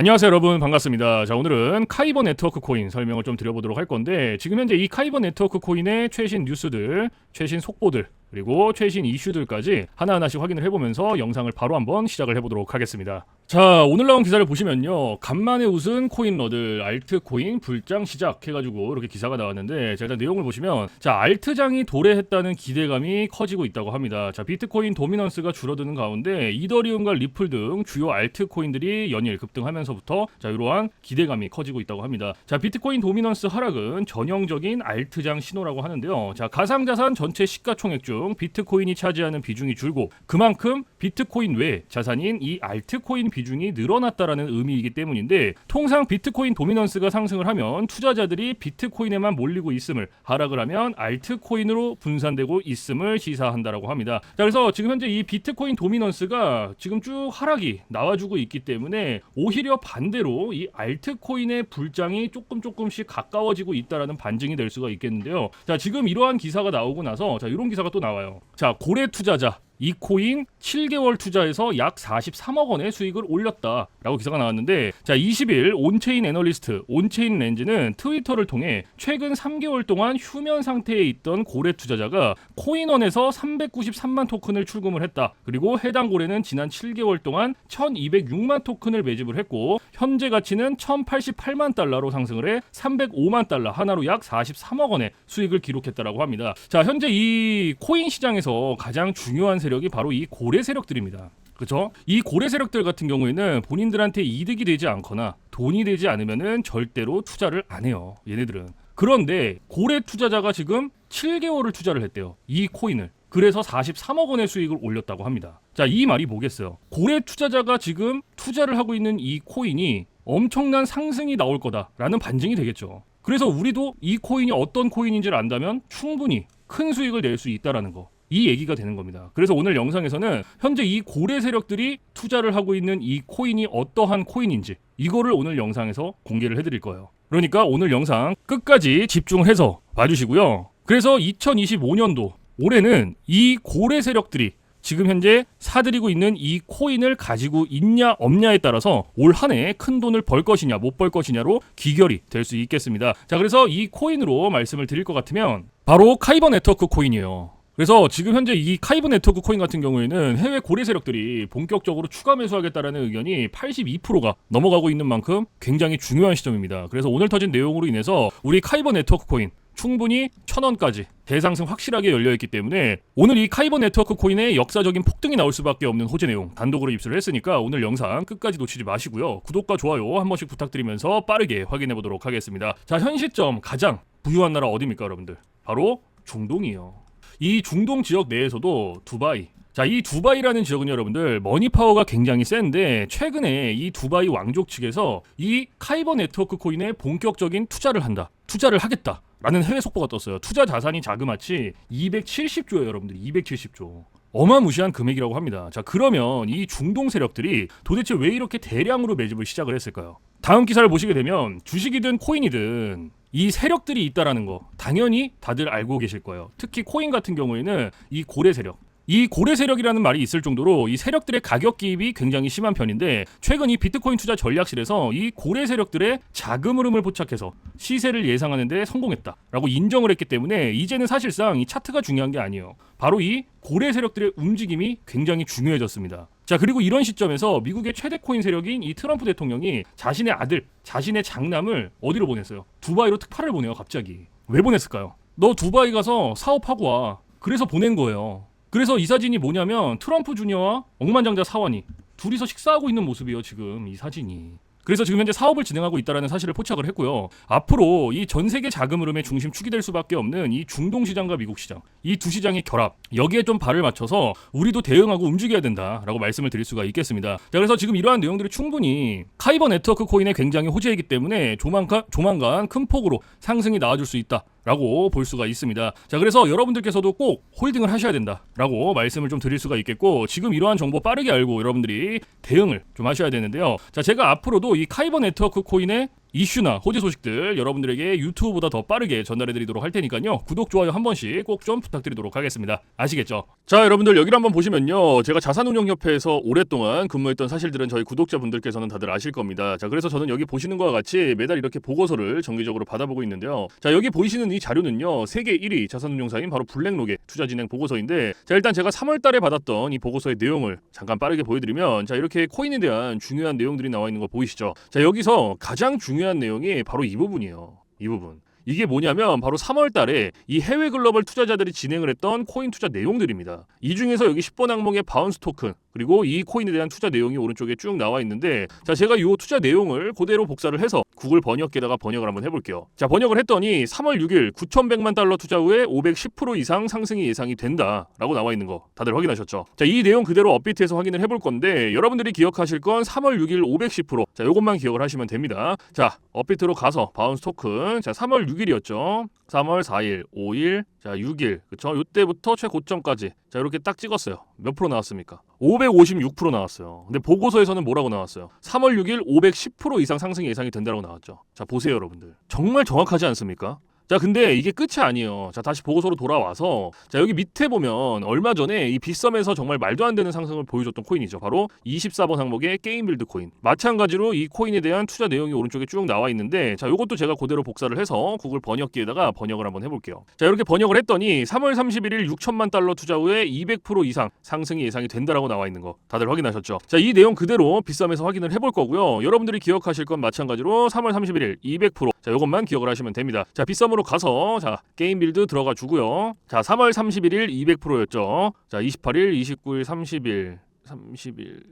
안녕하세요 여러분 반갑습니다. 자 오늘은 카이버 네트워크 코인 설명을 좀 드려보도록 할 건데 지금 현재 이 카이버 네트워크 코인의 최신 뉴스들, 최신 속보들 그리고 최신 이슈들까지 하나하나씩 확인을 해보면서 영상을 바로 한번 시작을 해보도록 하겠습니다. 자 오늘 나온 기사를 보시면요 간만에 웃은 코인러들 알트코인 불장 시작 해가지고 이렇게 기사가 나왔는데 자 일단 내용을 보시면 자 알트장이 도래했다는 기대감이 커지고 있다고 합니다. 자 비트코인 도미넌스가 줄어드는 가운데 이더리움과 리플 등 주요 알트코인들이 연일 급등하면서부터 자 이러한 기대감이 커지고 있다고 합니다. 자 비트코인 도미넌스 하락은 전형적인 알트장 신호라고 하는데요. 자 가상자산 전체 시가총액 중 비트코인이 차지하는 비중이 줄고 그만큼 비트코인 외 자산인 이 알트코인 비 중이 늘어났다라는 의미이기 때문인데 통상 비트코인 도미넌스가 상승을 하면 투자자들이 비트코인에만 몰리고 있음을 하락을 하면 알트코인으로 분산되고 있음을 시사한다라고 합니다. 자 그래서 지금 현재 이 비트코인 도미넌스가 지금 쭉 하락이 나와주고 있기 때문에 오히려 반대로 이 알트코인의 불장이 조금 조금씩 가까워지고 있다라는 반증이 될 수가 있겠는데요. 자 지금 이러한 기사가 나오고 나서 자 이런 기사가 또 나와요. 자 고래 투자자 이 코인 7개월 투자해서 약 43억 원의 수익을 올렸다라고 기사가 나왔는데 자 20일 온체인 애널리스트 온체인 렌즈는 트위터를 통해 최근 3개월 동안 휴면 상태에 있던 고래 투자자가 코인원에서 393만 토큰을 출금을 했다. 그리고 해당 고래는 지난 7개월 동안 1206만 토큰을 매집을 했고 현재 가치는 1088만 달러로 상승을 해 305만 달러 하나로 약 43억 원의 수익을 기록했다라고 합니다. 자 현재 이 코인 시장에서 가장 중요한 세 력이 바로 이 고래 세력들입니다. 그렇죠? 이 고래 세력들 같은 경우에는 본인들한테 이득이 되지 않거나 돈이 되지 않으면은 절대로 투자를 안 해요. 얘네들은. 그런데 고래 투자자가 지금 7개월을 투자를 했대요. 이 코인을. 그래서 43억 원의 수익을 올렸다고 합니다. 자, 이 말이 뭐겠어요? 고래 투자자가 지금 투자를 하고 있는 이 코인이 엄청난 상승이 나올 거다라는 반증이 되겠죠. 그래서 우리도 이 코인이 어떤 코인인지를 안다면 충분히 큰 수익을 낼 수 있다라는 거. 이 얘기가 되는 겁니다. 그래서 오늘 영상에서는 현재 이 고래 세력들이 투자를 하고 있는 이 코인이 어떠한 코인인지 이거를 오늘 영상에서 공개를 해드릴 거예요. 그러니까 오늘 영상 끝까지 집중해서 봐주시고요. 그래서 2025년도 올해는 이 고래 세력들이 지금 현재 사들이고 있는 이 코인을 가지고 있냐 없냐에 따라서 올 한 해 큰 돈을 벌 것이냐 못 벌 것이냐로 기결이 될 수 있겠습니다. 자 그래서 이 코인으로 말씀을 드릴 것 같으면 바로 카이버 네트워크 코인이에요. 그래서 지금 현재 이 카이브 네트워크 코인 같은 경우에는 해외 고래 세력들이 본격적으로 추가 매수하겠다라는 의견이 82%가 넘어가고 있는 만큼 굉장히 중요한 시점입니다. 그래서 오늘 터진 내용으로 인해서 우리 카이버 네트워크 코인 충분히 천 원까지 대상승 확실하게 열려 있기 때문에 오늘 이 카이버 네트워크 코인의 역사적인 폭등이 나올 수밖에 없는 호재 내용 단독으로 입수를 했으니까 오늘 영상 끝까지 놓치지 마시고요. 구독과 좋아요 한 번씩 부탁드리면서 빠르게 확인해 보도록 하겠습니다. 자, 현 시점 가장 부유한 나라 어디입니까, 여러분들? 바로 중동이요. 이 중동 지역 내에서도 두바이 자, 이 두바이라는 지역은 여러분들 머니 파워가 굉장히 센데 최근에 이 두바이 왕족 측에서 이 카이버 네트워크 코인에 본격적인 투자를 한다. 투자를 하겠다. 라는 해외 속보가 떴어요. 투자 자산이 자그마치 270조예요, 여러분들. 270조. 어마무시한 금액이라고 합니다. 자, 그러면 이 중동 세력들이 도대체 왜 이렇게 대량으로 매집을 시작을 했을까요? 다음 기사를 보시게 되면 주식이든 코인이든 이 세력들이 있다라는 거 당연히 다들 알고 계실 거예요. 특히 코인 같은 경우에는 이 고래 세력 이 고래 세력이라는 말이 있을 정도로 이 세력들의 가격 기입이 굉장히 심한 편인데 최근 이 비트코인 투자 전략실에서 이 고래 세력들의 자금 흐름을 포착해서 시세를 예상하는데 성공했다라고 인정을 했기 때문에 이제는 사실상 이 차트가 중요한 게 아니에요. 바로 이 고래 세력들의 움직임이 굉장히 중요해졌습니다. 자 그리고 이런 시점에서 미국의 최대 코인 세력인 이 트럼프 대통령이 자신의 아들, 자신의 장남을 어디로 보냈어요? 두바이로 특파를 보내요 갑자기. 왜 보냈을까요? 너 두바이 가서 사업하고 와. 그래서 보낸 거예요. 그래서 이 사진이 뭐냐면 트럼프 주니어와 억만장자 사원이 둘이서 식사하고 있는 모습이에요 지금 이 사진이. 그래서 지금 현재 사업을 진행하고 있다라는 사실을 포착을 했고요. 앞으로 이 전 세계 자금 흐름의 중심 축이 될 수밖에 없는 이 중동 시장과 미국 시장 이 두 시장의 결합 여기에 좀 발을 맞춰서 우리도 대응하고 움직여야 된다라고 말씀을 드릴 수가 있겠습니다. 자 그래서 지금 이러한 내용들이 충분히 카이버 네트워크 코인의 굉장히 호재이기 때문에 조만간 조만간 큰 폭으로 상승이 나와줄 수 있다. 라고 볼 수가 있습니다. 자, 그래서 여러분들께서도 꼭 홀딩을 하셔야 된다 라고 말씀을 좀 드릴 수가 있겠고 지금 이러한 정보 빠르게 알고 여러분들이 대응을 좀 하셔야 되는데요. 자, 제가 앞으로도 이 카이버 네트워크 코인의 이슈나 호재 소식들 여러분들에게 유튜브보다 더 빠르게 전달해드리도록 할 테니까요. 구독, 좋아요 한 번씩 꼭 좀 부탁드리도록 하겠습니다. 아시겠죠? 자, 여러분들 여기를 한번 보시면요. 제가 자산운용협회에서 오랫동안 근무했던 사실들은 저희 구독자분들께서는 다들 아실 겁니다. 자, 그래서 저는 여기 보시는 것과 같이 매달 이렇게 보고서를 정기적으로 받아보고 있는데요. 자, 여기 보이시는 이 자료는요. 세계 1위 자산운용사인 바로 블랙록의 투자 진행 보고서인데 자, 일단 제가 3월 달에 받았던 이 보고서의 내용을 잠깐 빠르게 보여드리면 자, 이렇게 코인에 대한 중요한 내용들이 나와 있는 거 보이시죠? 자, 여기서 가장 중요한 내용이 바로 이 부분이에요. 이 부분. 이게 뭐냐면 바로 3월 달에 이 해외 글로벌 투자자들이 진행을 했던 코인 투자 내용들입니다. 이 중에서 여기 10번 항목의 바운스 토큰 그리고 이 코인에 대한 투자 내용이 오른쪽에 쭉 나와 있는데 자 제가 이 투자 내용을 그대로 복사를 해서 구글 번역기에다가 번역을 한번 해볼게요. 자 번역을 했더니 3월 6일 9,100만 달러 투자 후에 510% 이상 상승이 예상이 된다라고 나와 있는 거 다들 확인하셨죠? 자 이 내용 그대로 업비트에서 확인을 해볼 건데 여러분들이 기억하실 건 3월 6일 510%자 요것만 기억을 하시면 됩니다. 자 업비트로 가서 바운스 토큰 자 3월 6일 이었죠. 3월 4일, 5일, 자 6일 그쵸? 요때부터 최고점까지 자 이렇게 딱 찍었어요. 몇 프로 나왔습니까? 556% 나왔어요. 근데 보고서에서는 뭐라고 나왔어요? 3월 6일 510% 이상 상승이 예상이 된다고 나왔죠. 자 보세요 여러분들. 정말 정확하지 않습니까? 자 근데 이게 끝이 아니에요. 자 다시 보고서로 돌아와서 자 여기 밑에 보면 얼마 전에 이 빗썸에서 정말 말도 안 되는 상승을 보여줬던 코인이죠. 바로 24번 항목의 게임 빌드 코인. 마찬가지로 이 코인에 대한 투자 내용이 오른쪽에 쭉 나와 있는데 자 요것도 제가 그대로 복사를 해서 구글 번역기에다가 번역을 한번 해볼게요. 자 이렇게 번역을 했더니 3월 31일 6천만 달러 투자 후에 200% 이상 상승이 예상이 된다라고 나와 있는 거 다들 확인하셨죠? 자 이 내용 그대로 빗썸에서 확인을 해볼 거고요. 여러분들이 기억하실 건 마찬가지로 3월 31일 200%자 요것만 기억을 하시면 됩니다. 자 빗썸으로 가서 자 게임 빌드 들어가 주고요. 자 3월 31일 200%였죠. 자 28일, 29일, 30일, 30일,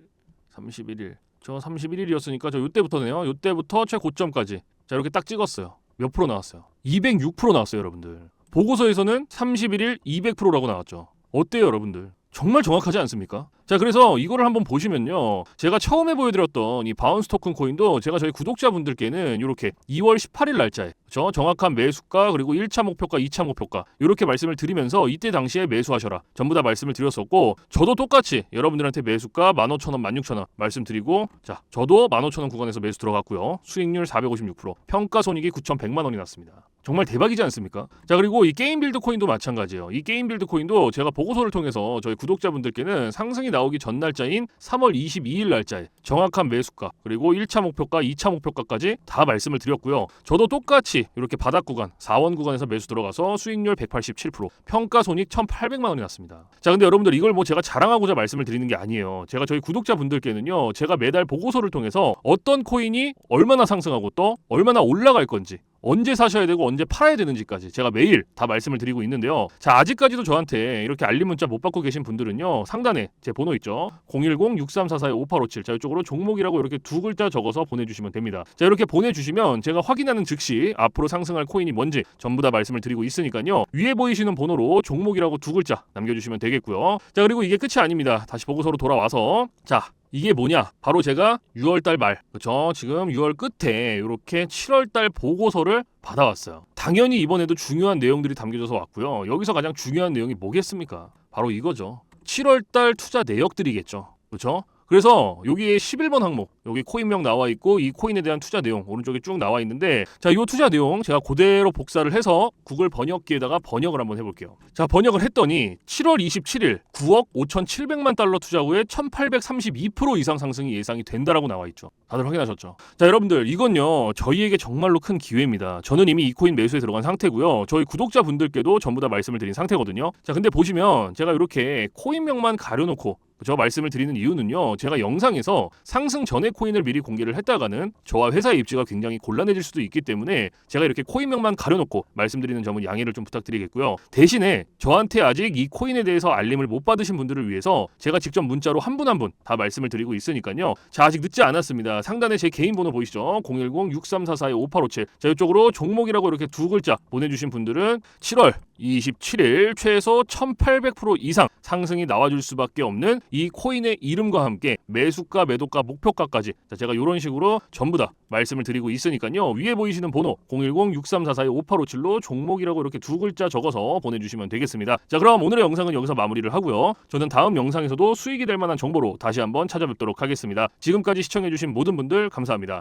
31일. 저 31일이었으니까 저 요때부터네요. 요때부터 최고점까지. 자 이렇게 딱 찍었어요. 몇 프로 나왔어요? 206% 나왔어요, 여러분들. 보고서에서는 31일 200%라고 나왔죠. 어때요, 여러분들? 정말 정확하지 않습니까? 자, 그래서 이거를 한번 보시면요. 제가 처음에 보여드렸던 이 바운스 토큰 코인도 제가 저희 구독자분들께는 이렇게 2월 18일 날짜에 저 정확한 매수가 그리고 1차 목표가, 2차 목표가 이렇게 말씀을 드리면서 이때 당시에 매수하셔라. 전부 다 말씀을 드렸었고 저도 똑같이 여러분들한테 매수가 15,000원, 16,000원 말씀드리고 자, 저도 15,000원 구간에서 매수 들어갔고요. 수익률 456%, 평가 손익이 9,100만 원이 났습니다. 정말 대박이지 않습니까? 자 그리고 이 게임 빌드 코인도 마찬가지예요. 이 게임 빌드 코인도 제가 보고서를 통해서 저희 구독자분들께는 상승이 나 오기 전 날짜인 3월 22일 날짜에 정확한 매수가 그리고 1차 목표가, 2차 목표가까지 다 말씀을 드렸고요. 저도 똑같이 이렇게 바닥 구간, 4원 구간에서 매수 들어가서 수익률 187%, 평가 손익 1,800만 원이 났습니다. 자 근데 여러분들 이걸 뭐 제가 자랑하고자 말씀을 드리는 게 아니에요. 제가 저희 구독자분들께는요. 제가 매달 보고서를 통해서 어떤 코인이 얼마나 상승하고 또 얼마나 올라갈 건지 언제 사셔야 되고 언제 팔아야 되는지까지 제가 매일 다 말씀을 드리고 있는데요. 자, 아직까지도 저한테 이렇게 알림 문자 못 받고 계신 분들은요. 상단에 제 번호 있죠. 010-6344-5857. 자, 이쪽으로 종목이라고 이렇게 두 글자 적어서 보내주시면 됩니다. 자, 이렇게 보내주시면 제가 확인하는 즉시 앞으로 상승할 코인이 뭔지 전부 다 말씀을 드리고 있으니까요. 위에 보이시는 번호로 종목이라고 두 글자 남겨주시면 되겠고요. 자, 그리고 이게 끝이 아닙니다. 다시 보고서로 돌아와서 자, 이게 뭐냐? 바로 제가 6월달 말, 그렇죠? 지금 6월 끝에 이렇게 7월달 보고서를 받아왔어요. 당연히 이번에도 중요한 내용들이 담겨져서 왔고요. 여기서 가장 중요한 내용이 뭐겠습니까? 바로 이거죠. 7월달 투자 내역들이겠죠. 그렇죠? 그래서 여기에 11번 항목 여기 코인명 나와 있고 이 코인에 대한 투자 내용 오른쪽에 쭉 나와 있는데 자 이 투자 내용 제가 그대로 복사를 해서 구글 번역기에다가 번역을 한번 해볼게요. 자 번역을 했더니 7월 27일 9억 5,700만 달러 투자 후에 1,832% 이상 상승이 예상이 된다라고 나와 있죠. 다들 확인하셨죠? 자 여러분들 이건요 저희에게 정말로 큰 기회입니다. 저는 이미 이 코인 매수에 들어간 상태고요. 저희 구독자 분들께도 전부 다 말씀을 드린 상태거든요. 자 근데 보시면 제가 이렇게 코인명만 가려놓고 저 말씀을 드리는 이유는요. 제가 영상에서 상승 전에 코인을 미리 공개를 했다가는 저와 회사의 입지가 굉장히 곤란해질 수도 있기 때문에 제가 이렇게 코인명만 가려놓고 말씀드리는 점은 양해를 좀 부탁드리겠고요. 대신에 저한테 아직 이 코인에 대해서 알림을 못 받으신 분들을 위해서 제가 직접 문자로 한 분 한 분 다 말씀을 드리고 있으니까요. 자 아직 늦지 않았습니다. 상단에 제 개인 번호 보이시죠? 010-6344-5857. 자 이쪽으로 종목이라고 이렇게 두 글자 보내주신 분들은 7월 27일 최소 1800% 이상 상승이 나와줄 수밖에 없는 이 코인의 이름과 함께 매수가, 매도가, 목표가까지 자, 제가 이런 식으로 전부 다 말씀을 드리고 있으니까요. 위에 보이시는 번호 010-6344-5857로 종목이라고 이렇게 두 글자 적어서 보내주시면 되겠습니다. 자 그럼 오늘의 영상은 여기서 마무리를 하고요. 저는 다음 영상에서도 수익이 될 만한 정보로 다시 한번 찾아뵙도록 하겠습니다. 지금까지 시청해주신 모든 분들 감사합니다.